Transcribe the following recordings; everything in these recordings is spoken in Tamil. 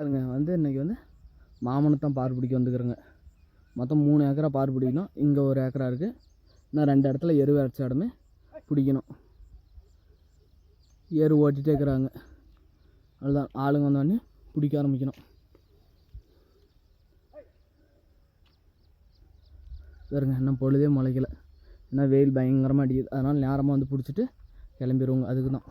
அதுங்க வந்து இன்றைக்கி வந்து மாமனத்தான் பார் பிடிக்க வந்துக்கிறேங்க. மொத்தம் மூணு ஏக்கரா பார் பிடிக்கணும். இங்கே ஒரு ஏக்கரா இருக்குது இன்னும் ரெண்டு இடத்துல எரு அரைச்ச இடமே பிடிக்கணும். எரு ஓட்டிகிட்டே இருக்கிறாங்க. அதுதான் ஆளுங்க வந்தோடனே பிடிக்க ஆரம்பிக்கணும். பாருங்க இன்னும் பொழுதே முளைக்கல. ஏன்னா வெயில் பயங்கரமாக அடிக்குது. அதனால் நேரமாக வந்து பிடிச்சிட்டு கிளம்பிடுவோங்க அதுக்கு தான்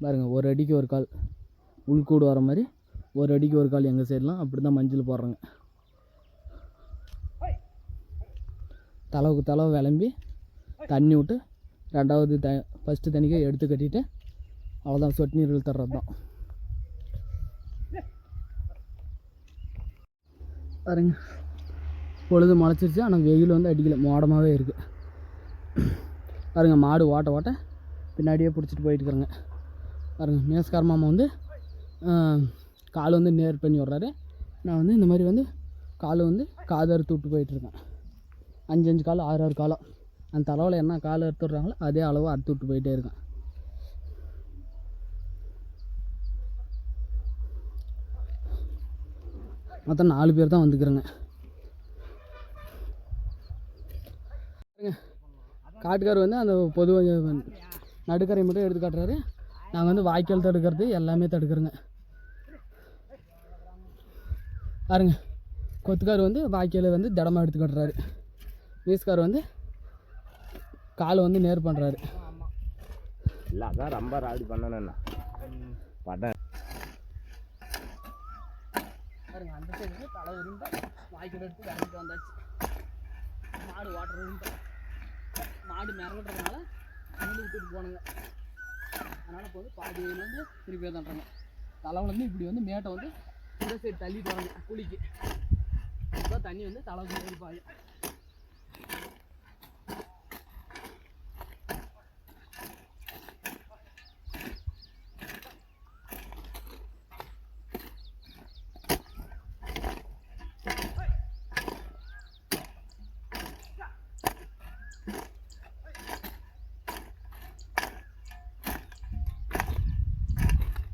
பாருங்கள் ஒரு அடிக்கு ஒரு கால். உள்கூடு வர மாதிரி ஒரு அடிக்கு ஒரு கால் எங்கள் சைட்லாம் அப்படி தான் மஞ்சள் போடுறாங்க. தளவுக்கு தளவு விளம்பி தண்ணி விட்டு ரெண்டாவது த ஃபஸ்ட்டு தண்ணிக்கே எடுத்து கட்டிட்டு அவ்வளோதான் சொட்டு நீர் இழுத்துறது தான் பாருங்க பொழுது முளைச்சிருச்சு ஆனால் வெயில் வந்து அடிக்கல மோடமாகவே இருக்குது பாருங்க மாடு ஓட்ட ஓட்ட பின்னாடியே பிடிச்சிட்டு போயிட்டுருக்குறேங்க பாருங்க மேஸ்கார மாமா வந்து கால் வந்து நேர் பண்ணி விட்றாரு நான் வந்து இந்த மாதிரி வந்து கால் வந்து காது அறுத்து விட்டு போயிட்டுருக்கேன் அஞ்சு அஞ்சு காலம் ஆறு ஆறு காலம் அந்த தலைவில் என்ன கால் அறுத்து விட்றாங்களோ அதே அளவு அறுத்து விட்டு போயிட்டே இருக்கேன். மொத்தம் நாலு பேர் தான் வந்துக்கிறேங்க. காட்டுக்கார் வந்து அந்த பொது நடுக்கரை மட்டும் எடுத்து காட்டுறாரு. நாங்கள் வந்து வாய்க்கால் தடுக்கிறது எல்லாமே தடுக்கிறோங்க. பாருங்க கொத்துக்கார் வந்து வாய்க்கால் வந்து திடமாக எடுத்து காட்டுறாரு. வீஸ்கார் வந்து காலை வந்து நேர் பண்ணுறாரு இல்லை அதான் ரொம்ப ராடி பண்ணணும்ண்ணா. படம் பாருங்க அந்த சைடு வந்து தலை உருண்டு வாய்க்கால் எடுத்து வந்தாச்சு. மாடு வாட்டர் உருண்டு. மாடு மிரண்டுறதுனால விட்டுட்டு போனுங்க. அதனால் இப்போ வந்து பாதி வந்து திருப்பி தண்டுறாங்க தலைவுலேருந்து இப்படி வந்து மேட்டை வந்து இந்த சைடு தள்ளிட்டு வராங்க குளிக்கு இப்போ தண்ணி வந்து தலைவுக்கு பாயும்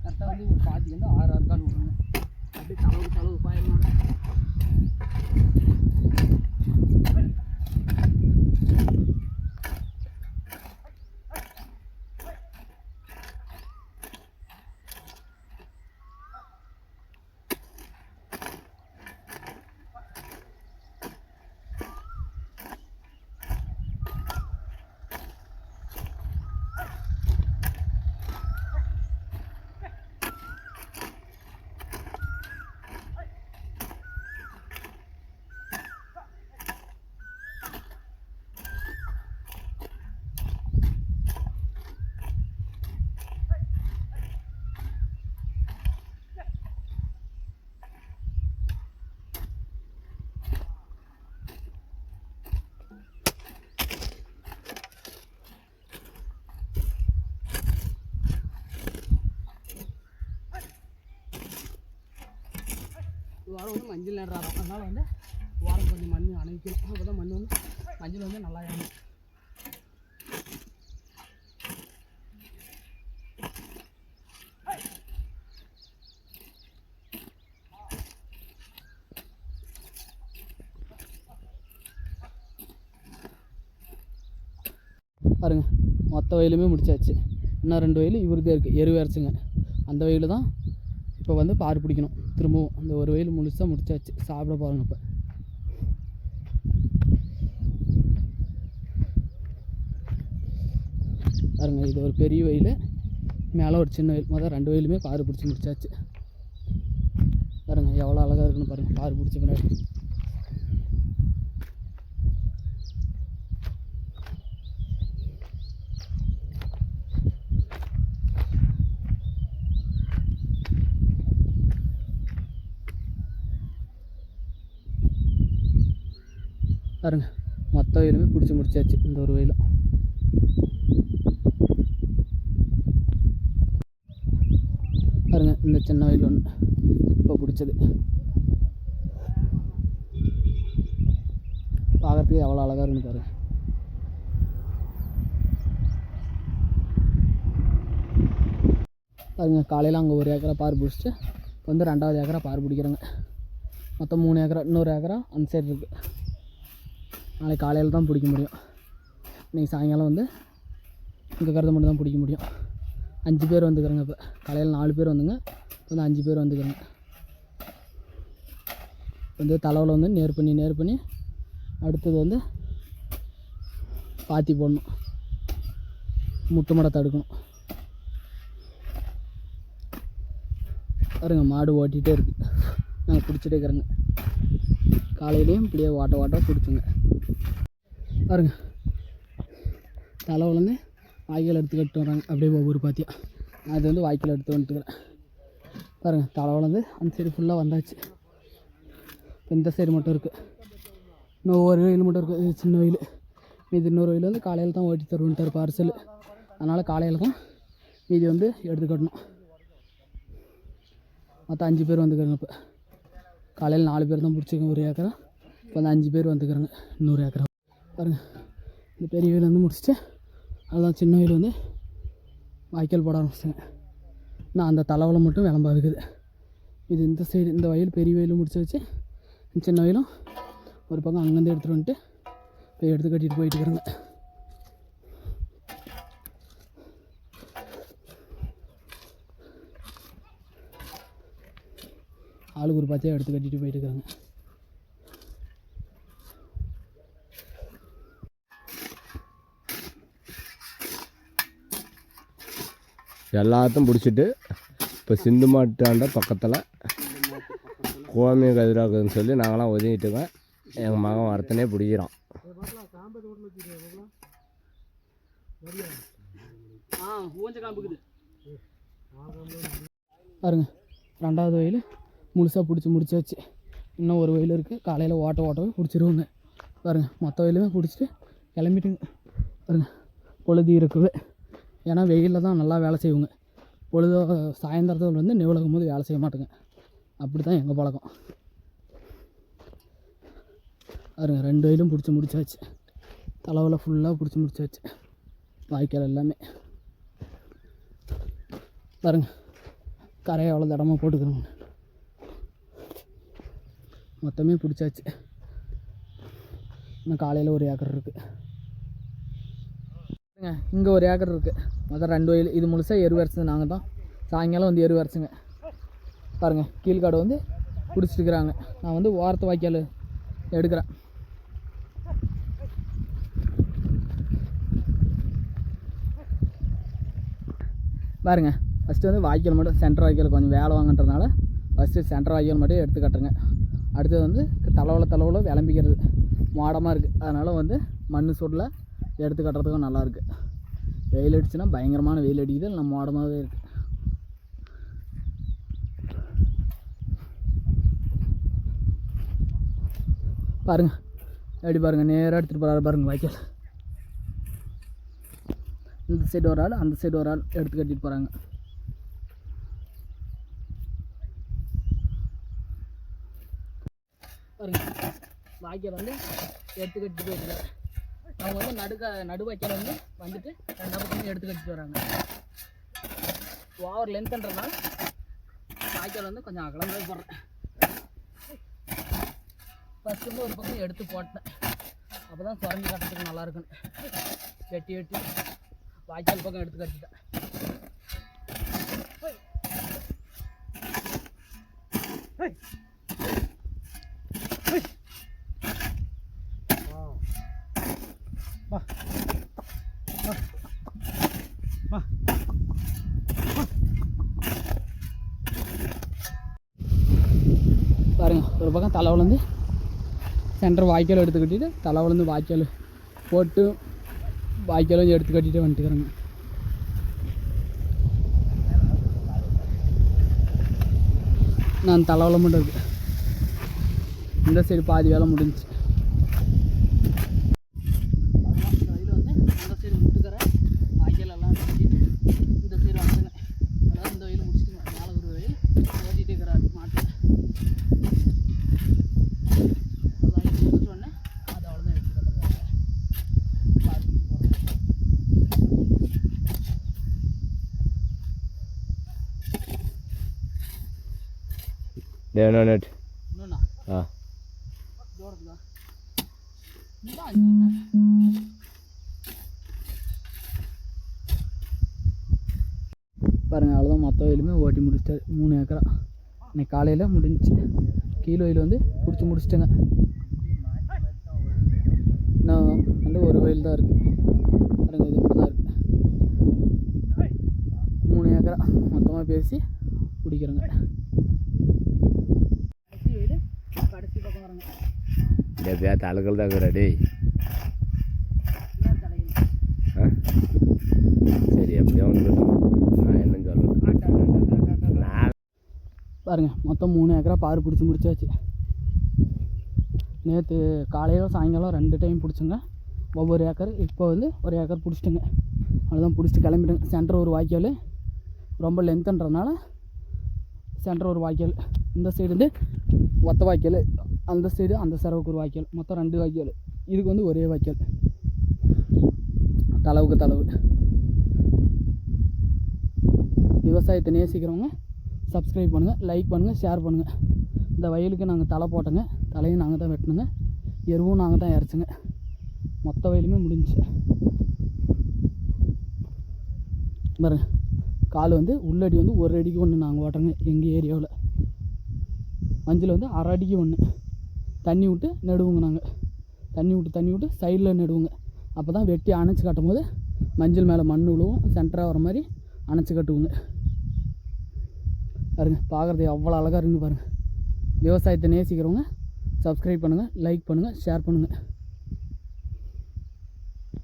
கரெக்டாக வந்து ஒரு பாத்தி வந்து ஆறு ஆறு கால் விடுங்க அப்படியே தளவு தளவு பாயிடலாம் வாரம் வந்து மஞ்சள் நடுறாரோ அதனால் வந்து வாரம் கொஞ்சம் மண் அணைக்கணும். அப்போ தான் மண் வந்து மஞ்சள் வந்து நல்லா இறங்கும். பாருங்க மொத்த வயலுமே முடிச்சாச்சு. இன்னும் ரெண்டு வயல் இவருதே இருக்குது எரு அரைச்சுங்க அந்த வயல் தான் இப்போ வந்து பார் பிடிக்கணும். திரும்பவும் அந்த ஒரு வயல் முழுசாக முடிச்சாச்சு. சாப்பிட பாருங்க இப்போ பாருங்க இது ஒரு பெரிய வயல். மேலே ஒரு சின்ன வயல். மொதல் ரெண்டு வயலுமே பார் பிடிச்சி முடிச்சாச்சு. பாருங்க எவ்வளோ அழகாக இருக்குன்னு பாருங்கள் பாரு பிடிச்ச பின்னாடி. பாருங்க. மொத்த வயலுமே பிடிச்சி முடிச்சாச்சு இந்த ஒரு வயலும் பாருங்க இந்த சின்ன வயல் ஒன்று இப்போ பிடிச்சது. பார்க்குறதுக்கு எவ்வளோ அழகாக இருக்குன்னு பாருங்க. பாருங்க காலையில் அங்கே ஒரு ஏக்கரா பார் பிடிச்சிட்டு இப்போ வந்து ரெண்டாவது ஏக்கரா பார் பிடிக்கிறாங்க. மொத்தம் மூணு ஏக்கரா இன்னொரு ஏக்கரா அந்த சைடு இருக்குது நாளைக்கு காலையில் தான் பிடிக்க முடியும். இன்றைக்கி சாயங்காலம் வந்து இங்கே கருதை மட்டும் தான் பிடிக்க முடியும். அஞ்சு பேர் வந்துக்கிறோங்க இப்போ. காலையில் நாலு பேர் வந்துங்க. இப்போ வந்து அஞ்சு பேர் வந்துக்கிறோங்க. வந்து தலைவில் வந்து நேர் பண்ணி நேர் பண்ணி அடுத்தது வந்து பாத்தி போடணும். முட்டு மடை தடுக்கணும். பாருங்க மாடு ஓட்டிகிட்டே இருக்குது நாங்கள் பிடிச்சிட்டே இருக்கிறோங்க. காலையிலையும் இப்படியே வாட்ட வாட்டாக பிடிச்சிங்க. பாருங்க. தலை வளர்ந்து வாய்க்கால் எடுத்து கட்டு வராங்க அப்படியே ஒவ்வொரு பாத்தியா. நான் இது வந்து வாய்க்கால் எடுத்து வந்துட்டுக்கிறேன் பாருங்கள் தலை வளர்ந்து அந்த சைடு ஃபுல்லாக வந்தாச்சு. இப்போ இந்த சைடு மட்டும் இருக்குது இன்னும் ஒரு வயல் மட்டும் இருக்குது சின்ன வயல். மீதி இன்னொரு வயல் வந்து காலையில் தான் ஓட்டி தருவன்ட்டார் பார்சல் அதனால் காலையில் தான் மீதி வந்து எடுத்து கட்டணும். மற்ற அஞ்சு பேர் வந்துக்கிறாங்க இப்போ. காலையில் நாலு பேர் தான் பிடிச்சிருக்கோம் ஒரு ஏக்கரை. இப்போ அந்த அஞ்சு பேர் வந்துக்கிறாங்க. இன்னொரு ஏக்கரா. பாருங்கள் இந்த பெரிய வயல் வந்து முடிச்சுட்டு அதுதான் சின்ன வயல் வந்து வாய்க்கால் போட ஆரம்பிச்சிட்டேன். நான் அந்த தலைவலை மட்டும் விளம்பா இருக்குது. இது இந்த சைடு இந்த வயல் பெரிய வயலும் முடிச்சு வச்சு சின்ன வயலும் ஒரு பக்கம் அங்கேருந்து எடுத்துகிட்டு வந்துட்டு போய் எடுத்து கட்டிட்டு போயிட்டு இருக்கிறாங்க. ஆளுக்கு ஒரு பச்சையாக எடுத்து கட்டிட்டு போயிட்டு இருக்கிறாங்க. எல்லாத்தையும் பிடிச்சிட்டு இப்போ சிந்து மாட்டாண்ட பக்கத்தில் கோமிய கதிராக்குதுன்னு சொல்லி நாங்களாம் ஒதுங்கிட்டுங்க எங்கள் மகன் வரத்தனே பிடிக்கிறான். பாருங்க ரெண்டாவது வயல் முழுசாக பிடிச்சி முடிச்சாச்சு. இன்னும் ஒரு வயல் இருக்குது காலையில் ஓட்ட ஓட்டவே பிடிச்சிருவாங்க. பாருங்க மொத்த வயலுமே பிடிச்சிட்டு கிளம்பிட்டுங்க. பாருங்கள் பொழுது இருக்குது ஏன்னா வெயிலில் தான் நல்லா வேலை செய்வோங்க. பொழுது சாயந்தரத்தில் வந்து நிவலகம் போது வேலை செய்ய மாட்டேங்க. அப்படி தான் எங்கள் பழக்கம். பாருங்க ரெண்டு வயலும் பிடிச்சி முடிச்சாச்சு. தலைவில் ஃபுல்லாக பிடிச்சி முடிச்சாச்சு. வாய்க்கால் எல்லாமே. பாருங்க கரையை அவ்வளோ தடமாக போட்டுக்கிறோங்க. மொத்தமே பிடிச்சாச்சு. இன்னும் காலையில் ஒரு ஏக்கர் இருக்குது இங்கே ஒரு ஏக்கர் இருக்குது மொத்தம் ரெண்டு வயல் இது முழுசாக எரு வரைச்சது நாங்கள் தான். சாயங்காலம் வந்து எரு வரைச்சுங்க பாருங்கள் கீழ்காடு வந்து பிடிச்சிட்டுக்கிறாங்க நான் வந்து ஓரத்து வாய்க்கால் எடுக்கிறேன். பாருங்க ஃபஸ்ட்டு வந்து வாய்க்கால் மட்டும் சென்டர் வாய்க்கால் கொஞ்சம் வேலை வாங்கன்றதுனால ஃபஸ்ட்டு சென்டர் வாய்க்கால் மட்டும் எடுத்து கட்டுறேங்க. அடுத்தது வந்து தலைவில் தலைவில் விளம்பிக்கிறது. மாடமாக இருக்குது அதனால் வந்து மண் சுடலை எடுத்து கட்டுறதுக்கும் நல்லாயிருக்கு. வெயில் அடிச்சுன்னா பயங்கரமான வெயில் அடிக்குது நம்ம மோடமாகவே இருக்குது பாருங்கள் எப்படி பாருங்கள் நேராக எடுத்துகிட்டு போகிறாரு பாருங்கள் வாய்க்கால். இந்த சைடு ஒரு ஆள் அந்த சைடு ஒரு ஆள் எடுத்து கட்டிட்டு போகிறாங்க பாருங்க வாய்க்கால் வந்து எடுத்து கட்டிட்டு போயிட்டு அவங்க வந்து நடுக்க நடுவாய்க்கால் வந்து வந்துட்டு ரெண்டு பக்கமும் எடுத்து கட்டிட்டு வராங்க. ஓவர் லென்த்ன்றதுனால வாய்க்கால் வந்து கொஞ்சம் அகலமாக போடுறேன். ஃபஸ்ட்டு ஒரு பக்கம் எடுத்து போட்டேன். அப்போ தான் சுரண்டி கட்டுறதுக்கு நல்லா இருக்குன்னு. வெட்டி வெட்டி வாய்க்கால் பக்கம் எடுத்து கட்டிட்டேன். Hey! ஒரு பக்கம் தலை வளர்ந்து சென்டர் வாய்க்கால் எடுத்து கட்டிட்டு தலை விழுந்து வாய்க்கால் போட்டு வாய்க்காலும் எடுத்து கட்டிட்டு வந்துட்டுக்கிறேங்க நான் தலை மட்டும் இந்த சைடு பாதி வேலை முடிஞ்சுச்சு வந்து இந்த சைடு முட்டுக்கிறேன் வாய்க்கால் எல்லாம் கட்டிட்டு இந்த சைடு வந்துங்க அதாவது இந்த வயல் முடிச்சுட்டு மேலே ஒரு வயல் ஓட்டிகிட்டு இருக்கிறாரு மாட்டு அதான் இது முடிச்சோடனே அதை அவ்வளோதான் எடுத்து கட்டுறாங்க பார்த்துட்டு போகிறேன் டேனோ நெட் இன்னொன்னா ஆ தூரத்துக்கா இந்த அஞ்சு பாருங்க அவ்வளோதான் மொத்த வயலுமே ஓட்டி முடிச்சிட்டாரு. மூணு ஏக்கரா. இன்னைக்கு காலையில் முடிஞ்சுச்சு கீழ் வயல் வந்து பிடிச்சி முடிச்சிட்டேங்க. இன்னும் வந்து ஒரு வயல் தான் இருக்குது பாருங்க இது மட்டும் தான் இருக்குது மூணு ஏக்கரா. மொத்தமாக பேசி பிடிக்கிறேங்க கடைசி வயல் கடைசி பக்கம் வரங்க பேர் தலைகள் தான் இருக்கிறா டேய். ஆ? சரி எப்படியோ ஒன்று நான் என்ன பாருங்க மொத்தம் மூணு ஏக்கரா பாரு பிடிச்சி முடிச்சாச்சு. நேற்று காலையில் சாயங்காலம் ரெண்டு டைம் பிடிச்சோங்க. ஒவ்வொரு ஏக்கர் இப்போ வந்து ஒரு ஏக்கர் பிடிச்சிட்டுங்க. அவ்வளோதான் பிடிச்சிட்டு கிளம்பிட்டேங்க. சென்டர் ஒரு வாய்க்கால். ரொம்ப லென்த்துன்றதுனால சென்டர் ஒரு வாய்க்கால். இந்த சைடு வந்து ஒத்த வாய்க்கால். அந்த சைடு அந்த செலவுக்கு ஒரு வாய்க்கால். மொத்தம் ரெண்டு வாய்க்கால். இதுக்கு வந்து ஒரே வாய்க்கால். தளவுக்கு தளவு. விவசாயத்தை நேசிக்கிறவங்க சப்ஸ்கிரைப் பண்ணுங்கள் லைக் பண்ணுங்கள் ஷேர் பண்ணுங்கள் இந்த வயலுக்கு நாங்கள் தலை போட்டோங்க தலையும் நாங்கள் தான் வெட்டினோங்க எருவும் நாங்கள் தான் இறச்சுங்க. மொத்த வயலுமே முடிஞ்சு பாருங்க கால் வந்து உள்ளடி வந்து ஒரு அடிக்கு ஒன்று நாங்கள் ஓட்டுறோங்க எங்கள் ஏரியாவில். மஞ்சள் வந்து அரை அடிக்கு ஒன்று தண்ணி விட்டு நடுவோங்க நாங்கள் தண்ணி விட்டு தண்ணி விட்டு சைடில் நடுவோங்க. அப்போ தான் வெட்டி அணைச்சி காட்டும் போது மஞ்சள் மேலே மண் விழுவும் சென்டராக வர மாதிரி அணைச்சி கட்டுவோங்க. பாருங்கள் பார்க்குறது எவ்வளோ அழகாக இருக்குன்னு பாருங்கள் விவசாயத்தை நேசிக்கிறவங்க சப்ஸ்கிரைப் பண்ணுங்கள் லைக் பண்ணுங்கள் ஷேர் பண்ணுங்கள்